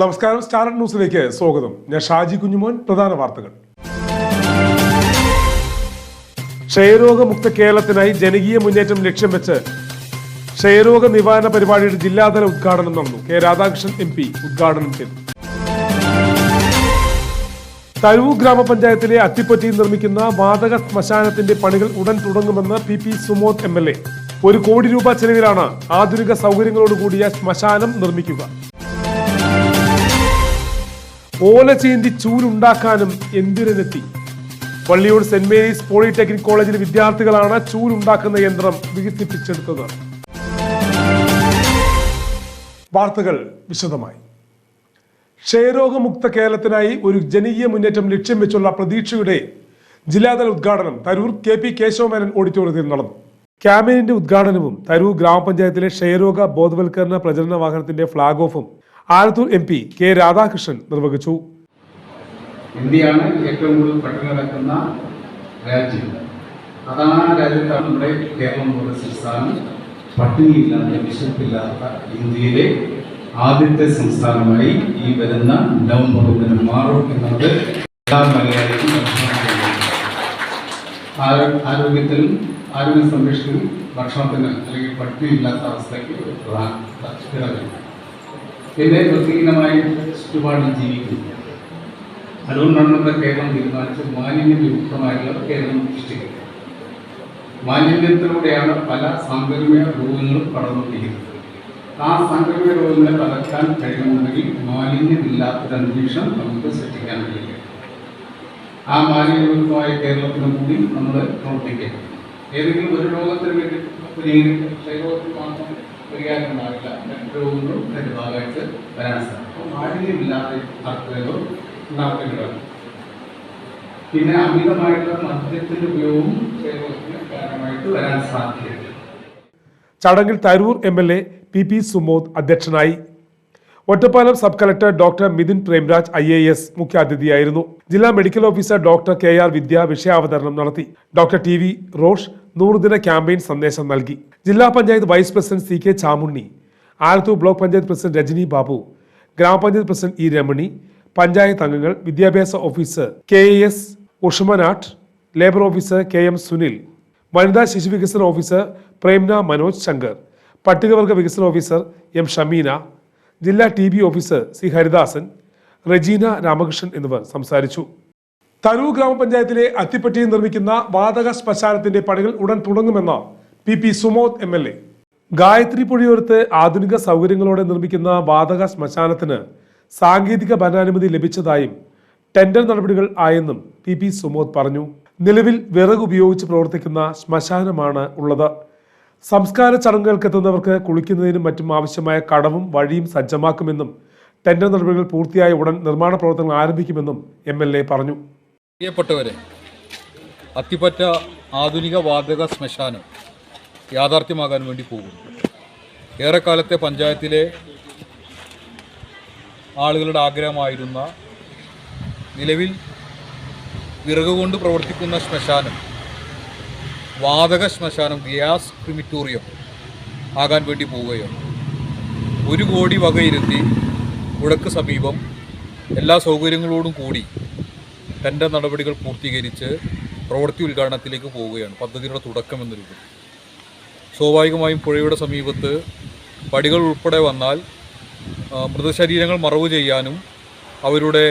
നമസ്കാരം സ്റ്റാർട്ട് ന്യൂസിലേക്ക് സ്വാഗതം. ഞാൻ ഷാജി കുഞ്ഞുമോൻ പ്രധാന വാർത്തകൾ. ക്ഷയരോഗമുക്ത കേരളത്തിനായി ജനകീയ മുന്നേറ്റം ലക്ഷ്യം വെച്ച് ക്ഷയരോഗ നിവാരണ പരിപാടിയുടെ ജില്ലാതല ഉദ്ഘാടനം നടന്നു. കെ രാധാകൃഷ്ണൻ എം പി ഉദ്ഘാടനം ചെയ്തു. തരൂർ ഗ്രാമപഞ്ചായത്തിലെ അത്തിപ്പറ്റിയിൽ നിർമ്മിക്കുന്ന വാതക ശ്മശാനത്തിന്റെ പണികൾ ഉടൻ തുടങ്ങുമെന്ന് P P Sumod M L A. ഒരു കോടി രൂപ ചെലവിലാണ് ആധുനിക സൗകര്യങ്ങളോടുകൂടിയ ശ്മശാനം നിർമ്മിക്കുക. ഓല ചീന്തി ചൂലുണ്ടാക്കാനും എന്തിനെത്തി? വള്ളിയൂർ സെന്റ് മേരീസ് പോളിടെക്നിക് കോളേജിലെ വിദ്യാർത്ഥികളാണ് ചൂലുണ്ടാക്കുന്ന യന്ത്രം വികസിപ്പിച്ചെടുത്തത്. വാർത്തകൾ വിശദമായി. ക്ഷയരോഗമുക്ത കേരളത്തിനായി ഒരു ജനകീയ മുന്നേറ്റം ലക്ഷ്യം വെച്ചുള്ള പ്രതീക്ഷയുടെ ജില്ലാതല ഉദ്ഘാടനം തരൂർ കെ പി കേശവമേനൻ ഓഡിറ്റോറിയത്തിൽ നടന്നു. ക്യാമ്പയിനിന്റെ ഉദ്ഘാടനവും തരൂർ ഗ്രാമപഞ്ചായത്തിലെ ക്ഷയരോഗ ബോധവൽക്കരണ പ്രചരണ വാഹനത്തിന്റെ flag ഓഫും Alathur M P K Radhakrishnan നിർവഹിച്ചു. ഇന്ത്യയാണ് ഏറ്റവും കൂടുതൽ പട്ടിണി നടക്കുന്ന രാജ്യം. അതാണ് രാജ്യത്താണ് നമ്മുടെ കേരളം പോലെ സംസ്ഥാനം പട്ടിണിയില്ലാത്ത വിശപ്പില്ലാത്ത ഇന്ത്യയിലെ ആദ്യത്തെ സംസ്ഥാനമായി ഈ വരുന്ന നവംബർ ഒന്നിന് മാറും എന്നത് എല്ലാ മലയാളികളും ആരോഗ്യത്തിനും ആരോഗ്യ സംരക്ഷണത്തിനും ഭക്ഷണത്തിന് അല്ലെങ്കിൽ പട്ടിണിയില്ലാത്ത അവസ്ഥയ്ക്ക് പ്രധാന പിന്നെ വൃത്തിഹീനമായി ചുറ്റുപാടിൽ ജീവിക്കുന്നു അതുകൊണ്ടാണ് നമ്മുടെ കേരളം തീരുമാനിച്ച് മാലിന്യ വിമുക്തമായിട്ടുള്ള കേരളം സൃഷ്ടിക്കുന്നത് മാലിന്യത്തിലൂടെയാണ് പല സാംക്രമിക രോഗങ്ങളും പടർന്നുകൊണ്ടിരിക്കുന്നത്. ആ സാംക്രമിക രോഗങ്ങളെ തകർക്കാൻ കഴിയണമെങ്കിൽ മാലിന്യമില്ലാത്തൊരു അന്തരീക്ഷം നമുക്ക് സൃഷ്ടിക്കാൻ കഴിയും. ആ മാലിന്യമായ കേരളത്തിന് കൂടി നമ്മൾ പ്രവർത്തിക്കുക ഏതെങ്കിലും ഒരു രോഗത്തിന് വേണ്ടി ക്ഷയരോഗത്തിന് മാത്രം പരിഹാരം ഉണ്ടാവില്ല രോഗങ്ങളും അതിന്റെ ഭാഗമായിട്ട് വരാൻ സാധിക്കും. മാലിന്യമില്ലാതെ ആർക്കുകളോ ഉണ്ടാക്കേണ്ടതാണ് പിന്നെ അമിതമായിട്ടുള്ള മദ്യത്തിന്റെ ഉപയോഗവും ക്ഷയരോഗത്തിന് കാരണമായിട്ട് വരാൻ സാധ്യതയുണ്ട്. ചടങ്ങിൽ Tharoor M L A P P Sumod അധ്യക്ഷനായി. Ottapalam sub collector doctor Mithun Premraj I A S മുഖ്യാതിഥിയായിരുന്നു. ജില്ലാ medical officer doctor K R Vidya വിഷയാവതരണം നടത്തി. ഡോക്ടർ ടി വി റോഷ് നൂറുദിന ക്യാമ്പയിൻ സന്ദേശം നൽകി. ജില്ലാ panchayat vice president C K Chamunni Alathur block panchayat president Rajani Babu ഗ്രാമപഞ്ചായത്ത് president E Ramani panchayat അംഗങ്ങൾ വിദ്യാഭ്യാസ officer K A S Ushmanatt labour officer K M Sunil വനിതാ ശിശു വികസന ഓഫീസർ പ്രേംന മനോജ് ശങ്കർ പട്ടികവർഗ വികസന ഓഫീസർ എം ഷമീന ജില്ലാ T B officer C Haridasan Rejina Ramakrishnan എന്നിവർ സംസാരിച്ചു. തരൂർ ഗ്രാമപഞ്ചായത്തിലെ അത്തിപ്പറ്റിയിൽ നിർമ്മിക്കുന്ന വാതക ശ്മശാനത്തിന്റെ പണികൾ ഉടൻ തുടങ്ങുമെന്ന് P P Sumod M L A. Gayathri പുഴയോരത്ത് ആധുനിക സൗകര്യങ്ങളോടെ നിർമ്മിക്കുന്ന വാതക ശ്മശാനത്തിന് സാങ്കേതിക ഭരണാനുമതി ലഭിച്ചതായും ടെൻഡർ നടപടികൾ ആയെന്നും പി പി സുമോദ് പറഞ്ഞു. നിലവിൽ വിറക് ഉപയോഗിച്ച് പ്രവർത്തിക്കുന്ന ശ്മശാനമാണ് ഉള്ളത്. സംസ്കാര ചടങ്ങുകൾക്ക് എത്തുന്നവർക്ക് കുളിക്കുന്നതിനും മറ്റും ആവശ്യമായ കടവും വഴിയും സജ്ജമാക്കുമെന്നും ടെൻഡർ നടപടികൾ പൂർത്തിയായ ഉടൻ നിർമ്മാണ പ്രവർത്തനങ്ങൾ ആരംഭിക്കുമെന്നും എം എൽ എ പറഞ്ഞു. അത്തിപ്പറ്റ ആധുനിക വാതക ശ്മശാനം യാഥാർത്ഥ്യമാകാൻ വേണ്ടി പോകുന്നു. ഏറെക്കാലത്തെ പഞ്ചായത്തിലെ ആളുകളുടെ ആഗ്രഹമായിരുന്ന നിലവിൽ വിറക് കൊണ്ട് പ്രവർത്തിക്കുന്ന ശ്മശാനം വാതക ശ്മശാനം ഗ്യാസ് ക്രിമിറ്റോറിയം ആകാൻ വേണ്ടി പോവുകയാണ്. ഒരു കോടി വകയിരുത്തി ഉടക്ക് സമീപം എല്ലാ സൗകര്യങ്ങളോടും കൂടി ടെൻഡർ നടപടികൾ പൂർത്തീകരിച്ച് പ്രവൃത്തി ഉദ്ഘാടനത്തിലേക്ക് പോവുകയാണ്. പദ്ധതിയുടെ തുടക്കം എന്ന സ്വാഭാവികമായും പുഴയുടെ സമീപത്ത് പടികൾ ഉൾപ്പെടെ വന്നാൽ മൃതശരീരങ്ങൾ മറവ് ചെയ്യാനും അവരുടെ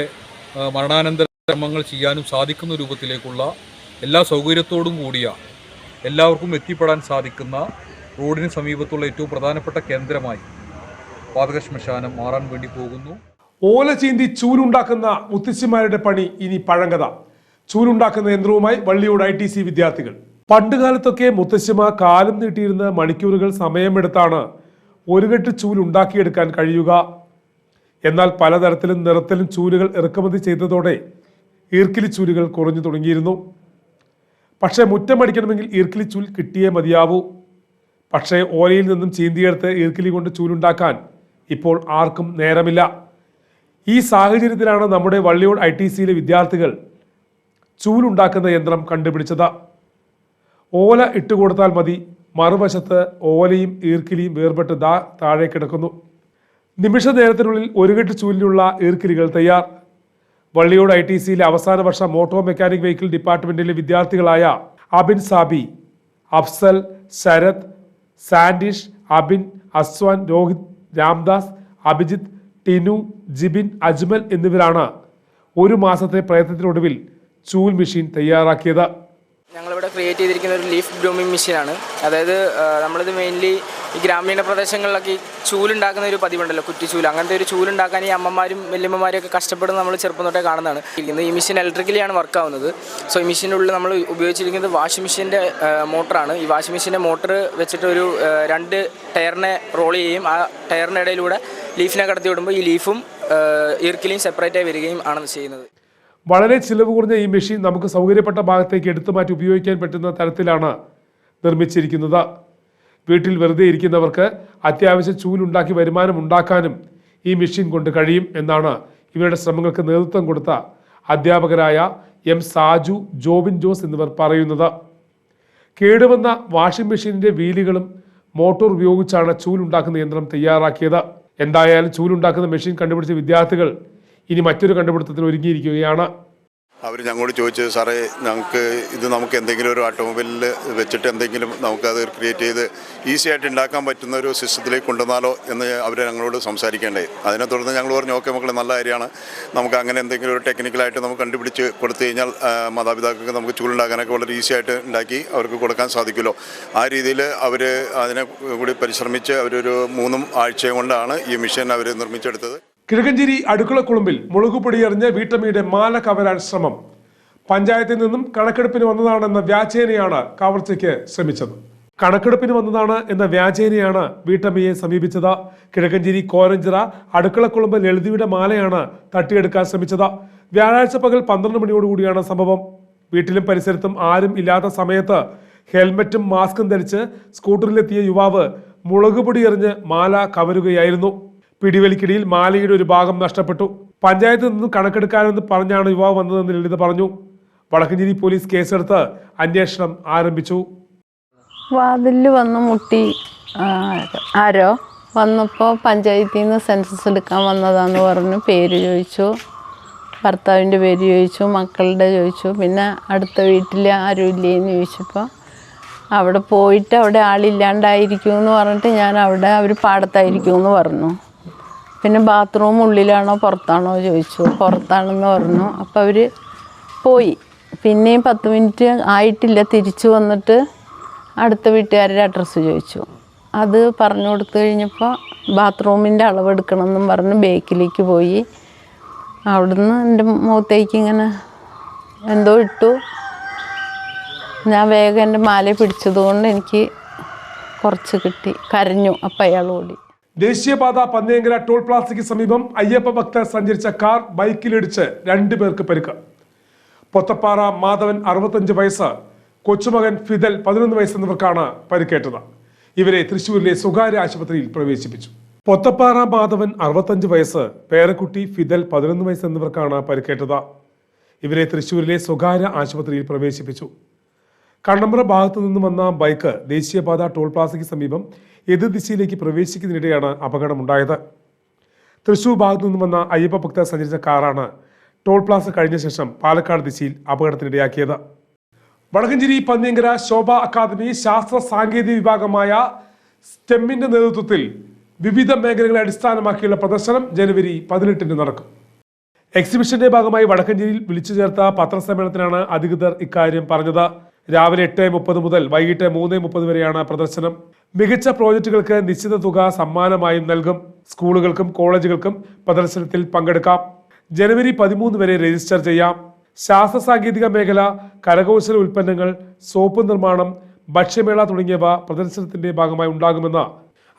മരണാനന്തര കർമ്മങ്ങൾ ചെയ്യാനും സാധിക്കുന്ന രൂപത്തിലേക്കുള്ള എല്ലാ സൗകര്യത്തോടും കൂടിയ എല്ലാവർക്കും എത്തിപ്പെടാൻ സാധിക്കുന്ന റോഡിന് സമീപത്തുള്ള ഏറ്റവും പ്രധാനപ്പെട്ട കേന്ദ്രമായി പാതക ശ്മശാനം മാറാൻ വേണ്ടി പോകുന്നു. ഓല ചീന്തി ചൂലുണ്ടാക്കുന്ന മുത്തശ്ശിമാരുടെ പണി ഇനി പഴങ്കഥ. ചൂലുണ്ടാക്കുന്ന യന്ത്രവുമായി വള്ളിയോട് ഐ വിദ്യാർത്ഥികൾ. പണ്ടുകാലത്തൊക്കെ മുത്തശ്ശിമ കാലം നീട്ടിയിരുന്ന മണിക്കൂറുകൾ സമയമെടുത്താണ് ഒരു കെട്ട് ചൂൽ ഉണ്ടാക്കിയെടുക്കാൻ കഴിയുക. എന്നാൽ പലതരത്തിലും നിറത്തിലും ചൂലുകൾ ഇറക്കുമതി ചെയ്തതോടെ ഈർക്കിലി ചൂലുകൾ കുറഞ്ഞു തുടങ്ങിയിരുന്നു. പക്ഷേ മുറ്റമടിക്കണമെങ്കിൽ ഈർക്കിലി ചൂൽ കിട്ടിയേ മതിയാവൂ. പക്ഷേ ഓലയിൽ നിന്നും ചീന്തിയെടുത്ത് ഈർക്കിലി കൊണ്ട് ചൂലുണ്ടാക്കാൻ ഇപ്പോൾ ആർക്കും നേരമില്ല. ഈ സാഹചര്യത്തിലാണ് നമ്മുടെ വള്ളിയോട് ഐ ടി സിയിലെ വിദ്യാർത്ഥികൾ ചൂലുണ്ടാക്കുന്ന യന്ത്രം കണ്ടുപിടിച്ചത്. ഓല ഇട്ടുകൊടുത്താൽ മതി. മറുവശത്ത് ഓലയും ഈർക്കിലിയും വേർപെട്ട് ദാ താഴെ കിടക്കുന്നു. നിമിഷ നേരത്തിനുള്ളിൽ ഒരു കെട്ട് ചൂലിനുള്ള ഈർക്കിലികൾ തയ്യാർ. വള്ളിയോട് ഐ ടി സിയിലെ അവസാന വർഷ മോട്ടോർ മെക്കാനിക് വെഹിക്കിൾ ഡിപ്പാർട്ട്മെന്റിലെ വിദ്യാർത്ഥികളായ അബിൻ സാബി അഫ്സൽ ശരത് സാൻഡിഷ് അബിൻ അസ്വാൻ രോഹിത് രാംദാസ് അഭിജിത്ത് ടിനു ജിബിൻ അജ്മൽ എന്നിവരാണ് ഒരു മാസത്തെ പ്രയത്നത്തിനൊടുവിൽ ചൂൽ മെഷീൻ തയ്യാറാക്കിയത്. ഞങ്ങളിവിടെ ക്രിയേറ്റ് ചെയ്തിരിക്കുന്ന ഒരു ലീഫ് ഗ്രൂമിംഗ് മെഷീനാണ് അതായത് നമ്മളിത് മെയിൻലി ഈ ഗ്രാമീണ പ്രദേശങ്ങളിലൊക്കെ ഈ ചൂലുണ്ടാക്കുന്ന ഒരു പതിവുണ്ടല്ലോ കുറ്റിച്ചൂൽ. അങ്ങനത്തെ ഒരു ചൂലുണ്ടാക്കാൻ ഈ അമ്മമാരും വല്യമ്മമാരും ഒക്കെ കഷ്ടപ്പെടുന്ന നമ്മൾ ചെറുപ്പം തൊട്ടേ കാണുന്നതാണ്. ഇരിക്കുന്നത് ഈ മെഷീൻ ഇലക്ട്രിക്കലിയാണ് വർക്ക് ആവുന്നത്. സോ ഈ മെഷീന്റെ ഉള്ളിൽ നമ്മൾ ഉപയോഗിച്ചിരിക്കുന്നത് വാഷിംഗ് മെഷീന്റെ മോട്ടറാണ് ഈ വാഷിംഗ് മെഷീന്റെ മോട്ടർ വെച്ചിട്ട് ഒരു രണ്ട് ടയറിനെ റോൾ ചെയ്യുകയും ആ ടയറിന്റെ ഇടയിലൂടെ ലീഫിനെ കടത്തി വിടുമ്പോൾ ഈ ലീഫും ഈർക്കിലിയും സെപ്പറേറ്റായി വരികയും ആണ് ചെയ്യുന്നത്. വളരെ ചിലവ് കുറഞ്ഞ ഈ മെഷീൻ നമുക്ക് സൗകര്യപ്പെട്ട ഭാഗത്തേക്ക് എടുത്തു മാറ്റി ഉപയോഗിക്കാൻ പറ്റുന്ന തരത്തിലാണ് നിർമ്മിച്ചിരിക്കുന്നത്. വീട്ടിൽ വെറുതെ ഇരിക്കുന്നവർക്ക് അത്യാവശ്യം ചൂലുണ്ടാക്കി വരുമാനം ഉണ്ടാക്കാനും ഈ മെഷീൻ കൊണ്ട് കഴിയും എന്നാണ് ഇവരുടെ ശ്രമങ്ങൾക്ക് നേതൃത്വം കൊടുത്ത അധ്യാപകരായ എം സാജു ജോബിൻ ജോസ് എന്നിവർ പറയുന്നത്. കേടുവന്ന വാഷിംഗ് മെഷീനിന്റെ വീലുകളും മോട്ടോർ ഉപയോഗിച്ചാണ് ചൂലുണ്ടാക്കുന്ന യന്ത്രം തയ്യാറാക്കിയത്. എന്തായാലും ചൂലുണ്ടാക്കുന്ന മെഷീൻ കണ്ടുപിടിച്ച വിദ്യാർത്ഥികൾ ഇനി മറ്റൊരു കണ്ടുപിടുത്തത്തിൽ ഒരുങ്ങിയിരിക്കുകയാണ്. അവർ ഞങ്ങളോട് ചോദിച്ചു സാറേ ഞങ്ങൾക്ക് ഇത് നമുക്ക് എന്തെങ്കിലും ഒരു ഓട്ടോമൊബൈലിൽ വെച്ചിട്ട് എന്തെങ്കിലും നമുക്കത് ക്രിയേറ്റ് ചെയ്ത് ഈസി ആയിട്ട് ഉണ്ടാക്കാൻ പറ്റുന്ന ഒരു സിസ്റ്റത്തിലേക്ക് കൊണ്ടുവന്നാലോ എന്ന് അവർ ഞങ്ങളോട് സംസാരിക്കേണ്ടേ. അതിനെ തുടർന്ന് ഞങ്ങൾ പറഞ്ഞു ഓക്കെ മക്കളെ നല്ല കാര്യമാണ്. നമുക്ക് അങ്ങനെ എന്തെങ്കിലും ഒരു ടെക്നിക്കലായിട്ട് നമുക്ക് കണ്ടുപിടിച്ച് കൊടുത്തു കഴിഞ്ഞാൽ മാതാപിതാക്കൾക്ക് നമുക്ക് ചൂടുണ്ടാക്കാനൊക്കെ വളരെ ഈസി ആയിട്ട് ഉണ്ടാക്കി അവർക്ക് കൊടുക്കാൻ സാധിക്കുമല്ലോ. ആ രീതിയിൽ അവർ അതിനെ കൂടി പരിശ്രമിച്ച് അവരൊരു മൂന്നും ആഴ്ച കൊണ്ടാണ് ഈ മിഷൻ അവർ നിർമ്മിച്ചെടുത്തത്. കിഴക്കഞ്ചേരി അടുക്കളക്കുളമ്പിൽ മുളകുപൊടി എറിഞ്ഞ് വീട്ടമ്മയുടെ മാല കവരാൻ ശ്രമം. പഞ്ചായത്തിൽ നിന്നും കണക്കെടുപ്പിന് വന്നതാണെന്ന വ്യാജേനയാണ് കവർച്ചയ്ക്ക് ശ്രമിച്ചത്. കണക്കെടുപ്പിന് വന്നതാണ് എന്ന വ്യാജേനയാണ് വീട്ടമ്മയെ സമീപിച്ചത്. കിഴക്കഞ്ചേരി കോരഞ്ചിറ അടുക്കളക്കുളമ്പ് ലളിതയുടെ മാലയാണ് തട്ടിയെടുക്കാൻ ശ്രമിച്ചത്. വ്യാഴാഴ്ച പകൽ പന്ത്രണ്ട് മണിയോടുകൂടിയാണ് സംഭവം. വീട്ടിലും പരിസരത്തും ആരും ഇല്ലാത്ത സമയത്ത് ഹെൽമറ്റും മാസ്കും ധരിച്ച് സ്കൂട്ടറിലെത്തിയ യുവാവ് മുളകുപൊടി എറിഞ്ഞ് മാല കവരുകയായിരുന്നു. പിടിവലിക്കിടയിൽ മാലയുടെ ഒരു ഭാഗം നഷ്ടപ്പെട്ടു. പഞ്ചായത്തിൽ നിന്നും കണക്കെടുക്കാനെന്ന് പറഞ്ഞാണ് യുവാവ് വന്നതെന്ന് ലളിത പറഞ്ഞു. വടക്കഞ്ചേരി പോലീസ് കേസെടുത്ത് അന്വേഷണം ആരംഭിച്ചു. വാതിലിൽ വന്ന് മുട്ടി ആരോ വന്നപ്പോൾ പഞ്ചായത്തിൽ നിന്ന് സെൻസസ് എടുക്കാൻ വന്നതാന്ന് പറഞ്ഞു. പേര് ചോദിച്ചു. ഭർത്താവിന്റെ പേര് ചോദിച്ചു. മക്കളുടെ ചോദിച്ചു. പിന്നെ അടുത്ത വീട്ടിൽ ആരും ഇല്ലേന്ന് ചോദിച്ചപ്പോൾ അവിടെ പോയിട്ട് അവിടെ ആളില്ലാണ്ടായിരിക്കും എന്ന് പറഞ്ഞിട്ട് ഞാൻ അവിടെ അവർ പാടത്തായിരിക്കും എന്ന് പറഞ്ഞു. പിന്നെ ബാത്റൂം ഉള്ളിലാണോ പുറത്താണോ ചോദിച്ചു. പുറത്താണെന്ന് പറഞ്ഞു. അപ്പോൾ അവർ പോയി. പിന്നെയും പത്ത് മിനിറ്റ് ആയിട്ടില്ല. തിരിച്ചു വന്നിട്ട് അടുത്ത വീട്ടുകാരുടെ അഡ്രസ്സ് ചോദിച്ചു. അത് പറഞ്ഞു കൊടുത്തു കഴിഞ്ഞപ്പോൾ ബാത്റൂമിന്റെ അളവെടുക്കണമെന്നും പറഞ്ഞ് ബേക്കിലേക്ക് പോയി. അവിടുന്ന് എന്റെ മുഖത്തേക്ക് ഇങ്ങനെ എന്തോ ഇട്ടു. ഞാൻ വേഗം എന്റെ മാല പിടിച്ചതുകൊണ്ട് എനിക്ക് കുറച്ച് കിട്ടി. കരഞ്ഞു. അപ്പം അയാൾ ഓടി. ദേശീയപാത പന്നിയങ്കര ടോൾ പ്ലാസയ്ക്ക് സമീപം അയ്യപ്പ ഭക്തർ സഞ്ചരിച്ച കാർ ബൈക്കിലിടിച്ച് രണ്ടു പേർക്ക് പരിക്ക്. പൊത്തപ്പാറ മാധവൻ അറുപത്തഞ്ച് വയസ്സ് കൊച്ചുമകൻ ഫിദൽ പതിനൊന്ന് വയസ്സ് എന്നിവർക്കാണ് പരിക്കേറ്റത്. ഇവരെ തൃശൂരിലെ സ്വകാര്യ ആശുപത്രിയിൽ പ്രവേശിപ്പിച്ചു. പൊത്തപ്പാറ മാധവൻ അറുപത്തഞ്ച് വയസ്സ് പേരക്കുട്ടി ഫിദൽ പതിനൊന്ന് വയസ്സ് എന്നിവർക്കാണ് പരിക്കേറ്റത്. ഇവരെ തൃശൂരിലെ സ്വകാര്യ ആശുപത്രിയിൽ പ്രവേശിപ്പിച്ചു. കണ്ണമ്പ്ര ഭാഗത്തു നിന്നും വന്ന ബൈക്ക് ദേശീയപാത ടോൾ പ്ലാസയ്ക്ക് സമീപം എതിർ ദിശയിലേക്ക് പ്രവേശിക്കുന്നതിനിടെയാണ് അപകടമുണ്ടായത്. തൃശൂർ ഭാഗത്തു നിന്നും വന്ന അയ്യപ്പ ഭക്തർ സഞ്ചരിച്ച കാറാണ് ടോൾ പ്ലാസ കഴിഞ്ഞ ശേഷം പാലക്കാട് ദിശയിൽ അപകടത്തിനിടയാക്കിയത്. വടക്കഞ്ചേരി പന്നിയങ്കര ശോഭ അക്കാദമി ശാസ്ത്ര സാങ്കേതിക വിഭാഗമായ സ്റ്റെമ്മിന്റെ നേതൃത്വത്തിൽ വിവിധ മേഖലകളെ അടിസ്ഥാനമാക്കിയുള്ള പ്രദർശനം ജനുവരി പതിനെട്ടിന് നടക്കും. എക്സിബിഷന്റെ ഭാഗമായി വടക്കഞ്ചേരിയിൽ വിളിച്ചു ചേർത്ത പത്രസമ്മേളനത്തിലാണ് അധികൃതർ ഇക്കാര്യം പറഞ്ഞത്. രാവിലെ എട്ട് മുപ്പത് മുതൽ വൈകിട്ട് മൂന്ന് മുപ്പത് വരെയാണ് പ്രദർശനം. മികച്ച പ്രോജക്റ്റുകൾക്ക് നിശ്ചിത തുക സമ്മാനമായും നൽകും. സ്കൂളുകൾക്കും കോളേജുകൾക്കും പ്രദർശനത്തിൽ പങ്കെടുക്കാം. ജനുവരി പതിമൂന്ന് വരെ രജിസ്റ്റർ ചെയ്യാം. ശാസ്ത്ര സാങ്കേതിക മേഖല കരകൗശല ഉൽപ്പന്നങ്ങൾ സോപ്പ് നിർമ്മാണം ഭക്ഷ്യമേള തുടങ്ങിയവ പ്രദർശനത്തിന്റെ ഭാഗമായി ഉണ്ടാകുമെന്ന്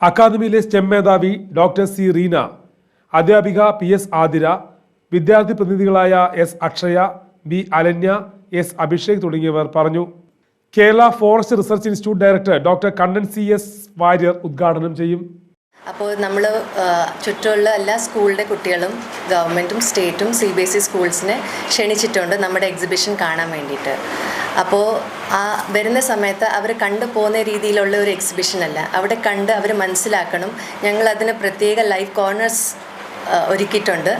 അക്കാദമിയിലെ സ്റ്റെം മേധാവി ഡോക്ടർ സി റീന അധ്യാപിക പി എസ് ആതിര വിദ്യാർത്ഥി പ്രതിനിധികളായ S Akshaya B Alanya S Abhishek തുടങ്ങിയവർ പറഞ്ഞു. Kerala forest research institute director doctor Kannan C S Warrier ഉദ്ഘാടനം ചെയ്യും. അപ്പോൾ നമ്മൾ ചുറ്റുമുള്ള എല്ലാ സ്കൂളിലെ കുട്ടികളും ഗവൺമെന്റും സ്റ്റേറ്റും സി ബി എസ് ഇ സ്കൂൾസിനെ ക്ഷണിച്ചിട്ടുണ്ട് നമ്മുടെ എക്സിബിഷൻ കാണാൻ വേണ്ടിയിട്ട്. അപ്പോൾ ആ വരുന്ന സമയത്ത് അവർ കണ്ടു പോകുന്ന രീതിയിലുള്ള ഒരു എക്സിബിഷൻ അല്ല. അവിടെ കണ്ട് അവർ മനസ്സിലാക്കണം ഞങ്ങൾ അതിന് പ്രത്യേക ലൈഫ് കോർണേഴ്സ് ഒരുക്കിയിട്ടുണ്ട്.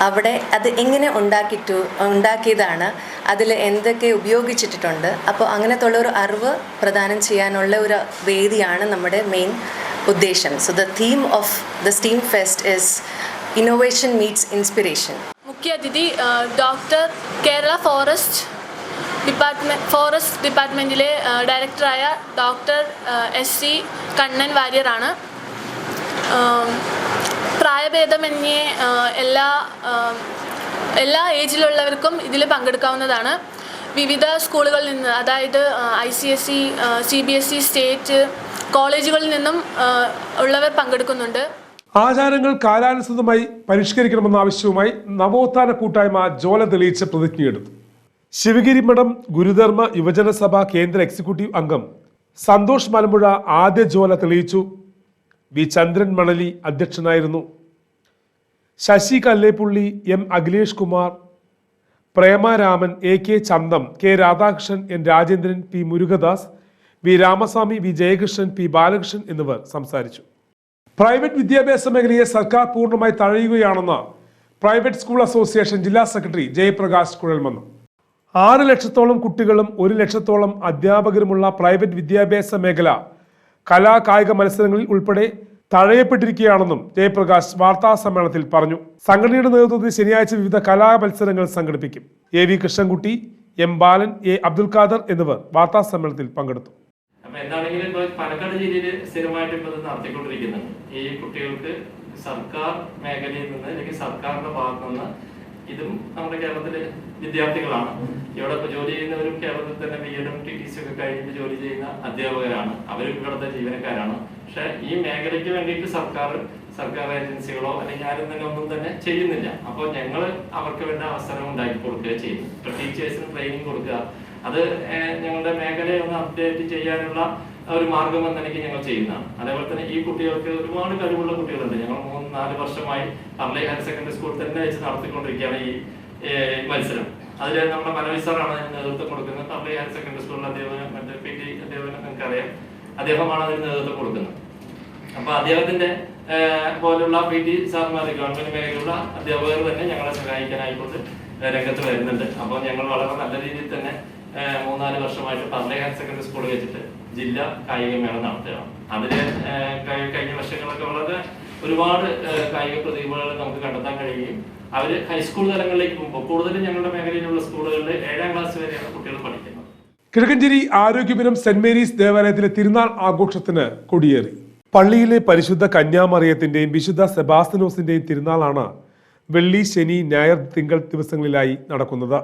അവിടെ അത് എങ്ങനെ ഉണ്ടാക്കിയിട്ടു ഉണ്ടാക്കിയതാണ് അതിൽ എന്തൊക്കെ ഉപയോഗിച്ചിട്ടുണ്ട് അപ്പോൾ അങ്ങനത്തെ ഉള്ള ഒരു അറിവ് പ്രദാനം ചെയ്യാനുള്ള ഒരു വേദിയാണ് നമ്മുടെ മെയിൻ ഉദ്ദേശം. So the theme of the steam fest is innovation meets inspiration മുഖ്യ അതിഥി doctor Kerala forest department forest ഡിപ്പാർട്ട്മെന്റിലെ ഡയറക്ടറായ ഡോക്ടർ എസ് സി കണ്ണൻ വാര്യറാണ് പ്രായഭേദമന്യേ എല്ലാ എല്ലാ ഏജിലുള്ളവർക്കും ഇതിൽ പങ്കെടുക്കാവുന്നതാണ്. വിവിധ സ്കൂളുകളിൽ നിന്ന് അതായത് I C S C C B S E state കോളേജുകളിൽ നിന്നും ഉള്ളവർ പങ്കെടുക്കുന്നുണ്ട്. ആചാരങ്ങൾ കാലാനുസൃതമായി പരിഷ്കരിക്കണമെന്ന ആവശ്യവുമായി നവോത്ഥാന കൂട്ടായ്മ ജോല തെളിയിച്ച് പ്രതിജ്ഞയെടുത്തു ശിവഗിരി മഠം ഗുരുധർമ്മ യുവജന സഭ കേന്ദ്ര എക്സിക്യൂട്ടീവ് അംഗം സന്തോഷ് മലമ്പുഴ ആദ്യ ജോല തെളിയിച്ചു. വി ചന്ദ്രൻ മണലി അധ്യക്ഷനായിരുന്നു. Sasi Kallepulli M Akhilesh Kumar Premaraman A K Chandam K Radhakrishnan N Rajendran P Murugadas V Ramaswamy V Jayakrishnan P Balakrishnan എന്നിവർ സംസാരിച്ചു. പ്രൈവറ്റ് വിദ്യാഭ്യാസ മേഖലയെ സർക്കാർ പൂർണമായി തഴയുകയാണെന്ന് പ്രൈവറ്റ് സ്കൂൾ അസോസിയേഷൻ ജില്ലാ സെക്രട്ടറി ജയപ്രകാശ് കുഴൽമന്നു ആറ് ലക്ഷത്തോളം കുട്ടികളും ഒരു ലക്ഷത്തോളം അധ്യാപകരുമുള്ള പ്രൈവറ്റ് വിദ്യാഭ്യാസ മേഖല കലാ കായിക മത്സരങ്ങളിൽ ഉൾപ്പെടെ തഴയപ്പെട്ടിരിക്കുകയാണെന്നും ജയപ്രകാശ് വാർത്താ സമ്മേളനത്തിൽ പറഞ്ഞു. സംഘടനയുടെ നേതൃത്വത്തിൽ ശനിയാഴ്ച വിവിധ കലാ മത്സരങ്ങൾ സംഘടിപ്പിക്കും. A V Krishnankutty M Balan A Abdul Khader എന്നിവർ വാർത്താ സമ്മേളനത്തിൽ പങ്കെടുത്തു. എന്താണെങ്കിലും പാലക്കാട് ജില്ലയിൽ സ്ഥിരമായിട്ട് ഇപ്പൊ ഈ കുട്ടികൾക്ക് സർക്കാർ മേഖലയിൽ നിന്ന് അല്ലെങ്കിൽ സർക്കാരിന്റെ ഭാഗത്തു നിന്ന് ഇതും നമ്മുടെ കേരളത്തിലെ വിദ്യാർത്ഥികളാണ്. ഇവിടെ ഇപ്പൊ ജോലി ചെയ്യുന്നവരും കേരളത്തിൽ തന്നെ ബി എഡും ടി ടി സി ഒക്കെ കഴിഞ്ഞിട്ട് ജോലി ചെയ്യുന്ന അധ്യാപകരാണ്. അവരും ഇവിടുത്തെ ജീവനക്കാരാണ്. പക്ഷെ ഈ മേഖലയ്ക്ക് വേണ്ടിയിട്ട് സർക്കാർ സർക്കാർ ഏജൻസികളോ അല്ലെങ്കിൽ ആരും തന്നെ ഒന്നും തന്നെ ചെയ്യുന്നില്ല. അപ്പോൾ ഞങ്ങൾ അവർക്ക് വേണ്ട അവസരം ഉണ്ടാക്കി കൊടുക്കുക ചെയ്യുന്നു ഇപ്പൊ ടീച്ചേഴ്സിന് ട്രെയിനിങ് കൊടുക്കുക. അത് ഞങ്ങളുടെ മേഖലയെ ഒന്ന് അപ്ഡേറ്റ് ചെയ്യാനുള്ള ഒരു മാർഗം എന്ന ഞങ്ങൾ ചെയ്യുന്നതാണ്. അതേപോലെ തന്നെ ഈ കുട്ടികൾക്ക് ഒരുപാട് കഴിവുള്ള കുട്ടികളുണ്ട്. ഞങ്ങൾ മൂന്ന് നാല് വർഷമായി പർലേ ഹയർ സെക്കൻഡറി സ്കൂൾ തന്നെ വെച്ച് നടത്തിക്കൊണ്ടിരിക്കുകയാണ് ഈ മത്സരം. അതിൽ നമ്മുടെ മനോജ് സാറാണ് നേതൃത്വം കൊടുക്കുന്നത്. പർലേ ഹയർ സെക്കൻഡറി സ്കൂളിൽ അദ്ദേഹം മറ്റേ പി ടി അദ്ദേഹം നിങ്ങൾക്കറിയാം അദ്ദേഹമാണ് അതിന് നേതൃത്വം കൊടുക്കുന്നത്. അപ്പൊ അദ്ദേഹത്തിന്റെ പോലുള്ള പി ടി സാർമാർ ഗവൺമെന്റ് മേഖലയിലുള്ള അധ്യാപകർ തന്നെ ഞങ്ങളെ സഹായിക്കാനായിക്കൊണ്ട് രംഗത്ത് വരുന്നുണ്ട്. അപ്പോൾ ഞങ്ങൾ വളരെ നല്ല രീതിയിൽ തന്നെ മൂന്നാൽ വർഷമായിട്ട് പർലൈ ഹയർ സെക്കൻഡറി സ്കൂൾ വെച്ചിട്ട് ജില്ലാ കായികമേള നടത്തുകയാണ് അതിൽ കഴിഞ്ഞ വർഷങ്ങളൊക്കെ വളരെ ഒരുപാട് കായിക പ്രതിഭകൾ നമുക്ക് കണ്ടെത്താൻ കഴിയുകയും അവർ ഹൈസ്കൂൾ തലങ്ങളിലേക്ക് പോകുമ്പോൾ കൂടുതലും ഞങ്ങളുടെ മേഖലയിലുള്ള സ്കൂളുകളിൽ ഏഴാം ക്ലാസ് വരെയാണ് കുട്ടികൾ പഠിക്കുന്നത്. കിഴക്കഞ്ചേരി ആരോഗ്യപുരം സെന്റ് മേരീസ് ദേവാലയത്തിലെ തിരുനാൾ ആഘോഷത്തിന് കൊടിയേറി. പള്ളിയിലെ പരിശുദ്ധ കന്യാമറിയത്തിന്റെയും വിശുദ്ധ സെബാസ്തനോസിന്റെയും തിരുനാളാണ് വെള്ളി ശനി ഞായർ തിങ്കൾ ദിവസങ്ങളിലായി നടക്കുന്നത്.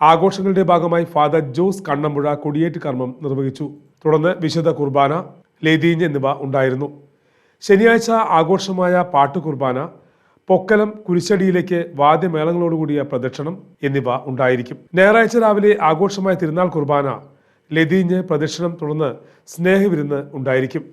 ആഘോഷങ്ങളുടെ ഭാഗമായി ഫാദർ ജോസ് കണ്ണമ്പുഴ കൊടിയേറ്റ് കർമ്മം നിർവഹിച്ചു. തുടർന്ന് വിശുദ്ധ കുർബാന ലേതീഞ്ഞ് എന്നിവ ഉണ്ടായിരുന്നു. ശനിയാഴ്ച ആഘോഷമായ പാട്ട് കുർബാന പൊക്കലം കുരിശടിയിലേക്ക് വാദ്യമേളങ്ങളോടുകൂടിയ പ്രദക്ഷിണം എന്നിവ ഉണ്ടായിരിക്കും. ഞായറാഴ്ച രാവിലെ ആഘോഷമായ തിരുനാൾ കുർബാന ലതീഞ്ഞ് പ്രദക്ഷിണം തുടർന്ന് സ്നേഹവിരുന്ന് ഉണ്ടായിരിക്കും.